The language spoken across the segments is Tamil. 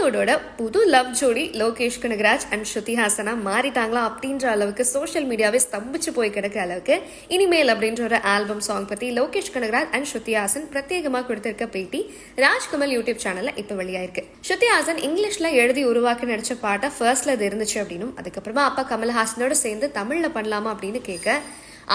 பாலிவுட்டோட புது லவ் ஜோடி லோகேஷ் கனகராஜ் அண்ட் ஸ்ருதி ஹாசனா மாறிட்டாங்களா அப்படின்ற அளவுக்கு சோஷியல் மீடியாவே ஸ்தம்பிச்சு போய் கிடக்கிற அளவுக்கு இனிமேல் அப்படின்ற ஒரு ஆல்பம் சாங் பத்தி லோகேஷ் கனகராஜ் அண்ட் ஸ்ருதி ஹாசன் பிரத்யேகமா கொடுத்திருக்க பேட்டி ராஜ்கமல் யூடியூப் சேனல்ல இப்ப வெளியாயிருக்கு. ஸ்ருதி ஹாசன் இங்கிலீஷ்ல எழுதி உருவாக்கி நடிச்ச பாட்டை ஃபர்ஸ்ட்ல இது இருந்துச்சு அப்படின்னும் அதுக்கப்புறமா அப்பா கமல்ஹாசனோட சேர்ந்து தமிழ்ல பண்ணலாமா அப்படின்னு கேட்க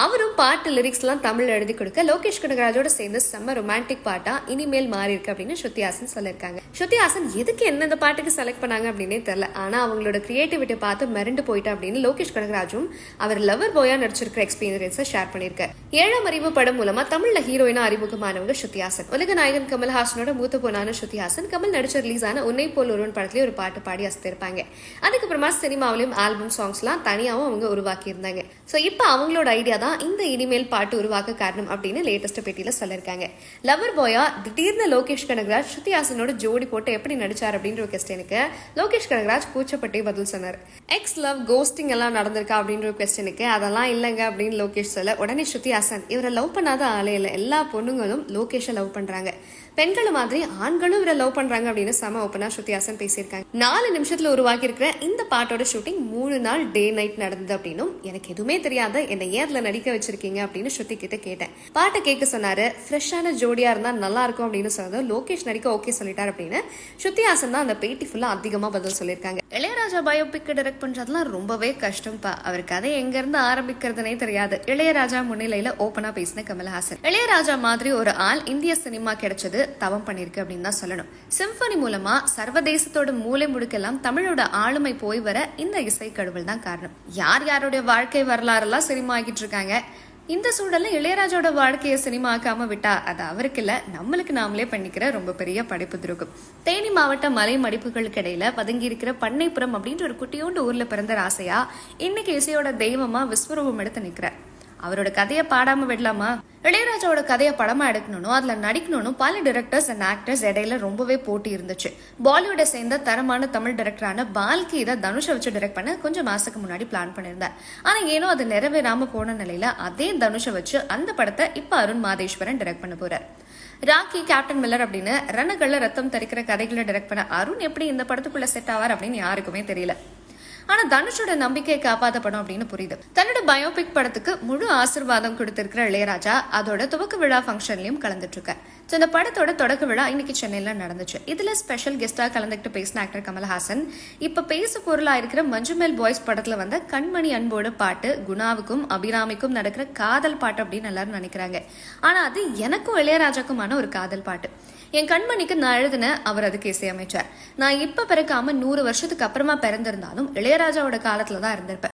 அவரும் பாட்டு லிரிக்ஸ்லாம் தமிழ் எழுதி கொடுக்க லோகேஷ் கனகராஜோட சேர்ந்து செம்ம ரொமான்டிக் பாட்டா இனிமேல் மாறி இருக்கு அப்படின்னு ஸ்ருதிஹாசன் சொல்லியிருக்காங்க. ஸ்ருதிஹாசன் எதுக்கு எந்தெந்த பாட்டுக்கு செலக்ட் பண்ணாங்க அப்படின்னே தெரியல. ஆனா அவங்களோட கிரியேட்டிவிட்டி பார்த்து மிரண்டு போயிட்டா அப்படின்னு லோகேஷ் கனகராஜும் அவர் லவர் பாயா நடிச்சிருக்கிற எக்ஸ்பீரியன்ஸை ஷேர் பண்ணியிருக்காரு. ஏழாம் அறிவு படம் மூலமா தமிழ்ல ஹீரோயினா அறிமுகமானவங்க ஸ்ருதிஹாசன் உலக நாயகன் கமல்ஹாசனோட மூத்த பொண்ணான ஸ்ருதிஹாசன் கமல் நடிச்ச ரிலீஸ் ஆன உன்னை போல் ஒருவன் படத்துலயே ஒரு பாட்டு பாடி அசத்திருப்பாங்க. அதுக்கப்புறமா சினிமாவிலும் ஆல்பம் சாங்ஸ்லாம் தனியாவும் அவங்க உருவாக்கி இருந்தாங்க ஸோ இப்போ அவங்களோட ஐடியா தான் இந்த இனிமேல் பாட்டு உருவாக்க காரணம் அப்படின்னு லேட்டஸ்ட் பேட்டியில் சொல்லியிருக்காங்க. லவர் பாயா திடீர்னு லோகேஷ் கனகராஜ் ஸ்ருதி ஹாசனோட ஜோடி போட்டு எப்படி நடிச்சார் அப்படின்ற ஒரு கொஸ்டினுக்கு லோகேஷ் கனகராஜ் கூச்சப்பட்டே பதில் சொன்னார். எக்ஸ் லவ் கோஸ்டிங் எல்லாம் நடந்திருக்கா அப்படின்ற ஒரு கொஸ்டினுக்கு அதெல்லாம் இல்லைங்க அப்படின்னு லோகேஷ் சொல்ல உடனே ஸ்ருதி ஹாசன் இவரை லவ் பண்ணாத ஆளே இல்லை. எல்லா பொண்ணுங்களும் லோகேஷை லவ் பண்ணுறாங்க பெண்களும் மாதிரி ஆண்களும் இவரை லவ் பண்றாங்க அப்படின்னு செம ஓப்பனா ஸ்ருதி ஹாசன் பேசியிருக்காங்க. நாலு நிமிஷத்துல உருவாக்கி இருக்கிற இந்த பாட்டோட ஷூட்டிங் மூணு நாள் டே நைட் நடந்தது அப்படின்னும் எனக்கு எதுவுமே தெரியாத என்னை ஏர்ல நடிக்க வச்சிருக்கீங்க அப்படின்னு ஸ்ருதி கிட்ட கேட்டேன். பாட்டை கேட்க சொன்னாரு ஃப்ரெஷ்ஷான ஜோடியா இருந்தா நல்லா இருக்கும் அப்படின்னு சொன்னது லோகேஷ் நடிக்க ஓகே சொல்லிட்டார் அப்படின்னு ஸ்ருதி ஹாசன் தான் அந்த பேட்டி ஃபுல்லா அதிகமா பதில் சொல்லியிருக்காங்க. இளையராஜா பயோபிக் டைரக்ட் பண்றதுலாம் ரொம்பவே கஷ்டம்ப்பா அவர் கதை எங்க இருந்து ஆரம்பிக்கிறதுனே தெரியாது. இளையராஜா முன்னிலையில ஓப்பனா பேசின கமல்ஹாசன். இளையராஜா மாதிரி ஒரு ஆள் இந்திய சினிமா கிடைச்சது தவம் பண்ணியிருக்கு அப்படின்னு தான் சொல்லணும். சிம்பனி மூலமா சர்வதேசத்தோட மூளை முடுக்கெல்லாம் தமிழோட ஆளுமை போய் வர இந்த இசை கடவுள் தான் காரணம். யார் யாருடைய வாழ்க்கை வரலாறுலாம் சினிமாக்கிட்டு இருக்காங்க? இந்த சூழல்ல இளையராஜோட வாழ்க்கையை சினிமா ஆக்காம விட்டா அது அவருக்கு இல்ல நம்மளுக்கு நாமளே பண்ணிக்கிற ரொம்ப பெரிய படைப்பு துருக்கும் தேனி மாவட்ட மலை மடிப்புகளுக்கு இடையில பதுங்கி இருக்கிற பண்ணைப்புறம் அப்படின்ற ஒரு குட்டியோண்டு ஊர்ல பிறந்த ராசையா இன்னைக்கு இசையோட தெய்வமா விஸ்வரூபம் எடுத்து நிக்கிறார். அவரோட கதையை பாடாம விடலாமா? இளையராஜாவோட கதையை படமா எடுக்கணும் அதுல நடிக்கணும்னு பல டிரெக்டர்ஸ் அண்ட் ஆக்டர்ஸ் இடையில ரொம்பவே போட்டி இருந்துச்சு. பாலிவுட்டை சேர்ந்த தரமான தமிழ் டிரெக்டரான பால்கி இதை தனுஷை வச்சு டிரெக்ட் பண்ண கொஞ்சம் மாசத்துக்கு முன்னாடி பிளான் பண்ணியிருந்தார். ஆனா ஏனோ அது நிறைவேறாம போன நிலையில அதே தனுஷை வச்சு அந்த படத்தை இப்ப அருண் மாதேஸ்வரன் டிரெக்ட் பண்ண போறார். ராக்கி கேப்டன் மில்லர் அப்படின்னு ரணகள்ல ரத்தம் தரிக்கிற கதைகளை டிரெக்ட் பண்ண அருண் எப்படி இந்த படத்துக்குள்ள செட் ஆவார் அப்படின்னு யாருக்குமே தெரியல. ஆனா தனுஷோட நம்பிக்கையை காப்பாத்த படம் அப்படின்னு புரியுது. தன்னோட பயோபிக் படத்துக்கு முழு ஆசிர்வாதம் கொடுத்திருக்கிற இளையராஜா அதோட துவக்க விழா ஃபங்க்ஷன்லயும் கலந்துட்டு இருக்கேன் ஸோ இந்த படத்தோட தொடக்க விழா இன்னைக்கு சென்னையில் நடந்துச்சு. இதில் ஸ்பெஷல் கெஸ்ட்டாக கலந்துக்கிட்டு பேசின ஆக்டர் கமல்ஹாசன். இப்போ பேசு பொருளாக இருக்கிற மஞ்சுமேல் பாய்ஸ் படத்தில் வந்த கண்மணி அன்போடு பாட்டு குணாவுக்கும் அபிராமிக்கும் நடக்கிற காதல் பாட்டு அப்படின்னு எல்லாரும் நினைக்கிறாங்க. ஆனால் அது எனக்கும் இளையராஜாக்குமான ஒரு காதல் பாட்டு. என் கண்மணிக்கு நான் எழுதின அவர் அதுக்கு இசையமைச்சார். நான் இப்போ பிறக்காம நூறு வருஷத்துக்கு அப்புறமா பிறந்திருந்தாலும் இளையராஜாவோட காலத்தில் தான் இருந்திருப்பேன்.